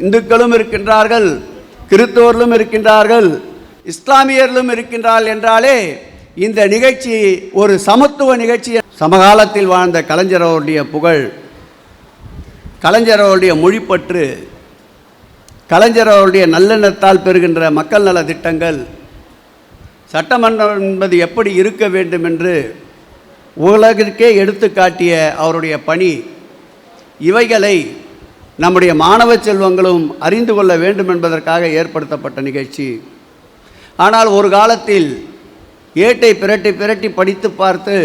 இந்துக்களும் இருக்கின்றார்கள் கிறித்தோர்களும் இருக்கின்றார்கள் இஸ்லாமியர்களும் இருக்கின்றார்கள் என்றாலே இந்த நிகழ்ச்சி ஒரு சமத்துவ நிகழ்ச்சி. சமகாலத்தில் வாழ்ந்த கலைஞர் அவருடைய புகழ் கலைஞர் அவருடைய மொழிப்பற்று கலைஞர் அவருடைய நல்லெண்ணத்தால் பெறுகின்ற மக்கள் நல திட்டங்கள் சட்டமன்றம் என்பது எப்படி இருக்க வேண்டும் என்று உலகிற்கே எடுத்துக்காட்டிய அவருடைய பணி இவைகளை நம்முடைய மாணவ செல்வங்களும் அறிந்து கொள்ள வேண்டும் என்பதற்காக ஏற்படுத்தப்பட்ட நிகழ்ச்சி. ஆனால் ஒரு காலத்தில் ஏட்டை பிரட்டி பிரட்டி படித்து பார்த்து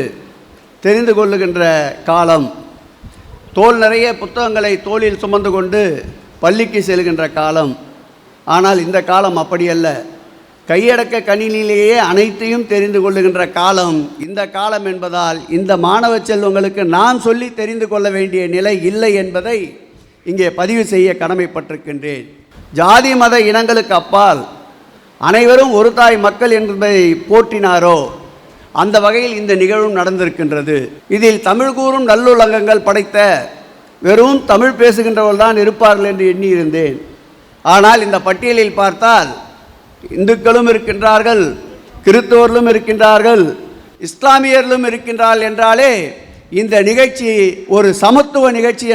தெரிந்து கொள்ளுகின்ற காலம் தோல் நிறைய புத்தகங்களை தோளில் சுமந்து கொண்டு பள்ளிக்கு செல்கின்ற காலம். ஆனால் இந்த காலம் அப்படியல்ல. கையடக்க கணினியிலேயே அனைத்தையும் தெரிந்து கொள்ளுகின்ற காலம் இந்த காலம் என்பதால் இந்த மாணவ செல்வங்களுக்கு நான் சொல்லி தெரிந்து கொள்ள வேண்டிய நிலை இல்லை என்பதை இங்கே பதிவு செய்ய கடமைப்பட்டிருக்கின்றேன். ஜாதி மத இனங்களுக்கு அப்பால் அனைவரும் ஒரு தாய் மக்கள் என்பதை போற்றினாரோ? அந்த வகையில் இந்த நிகழ்வும் நடந்திருக்கின்றது. இதில் தமிழ் கூறும் நல்லுலகங்கள் படைத்த வெறும் தமிழ் பேசுகின்றவர்கள் தான் இருப்பார்கள் என்று எண்ணியிருந்தேன். ஆனால் இந்த பட்டியலில் பார்த்தால் இந்துக்களும் இருக்கின்றார்கள் கிறித்தவர்களும் இருக்கின்றார்கள் இஸ்லாமியர்களும் இருக்கின்றார்கள் என்றாலே இந்த நிகழ்ச்சி ஒரு சமத்துவ நிகழ்ச்சி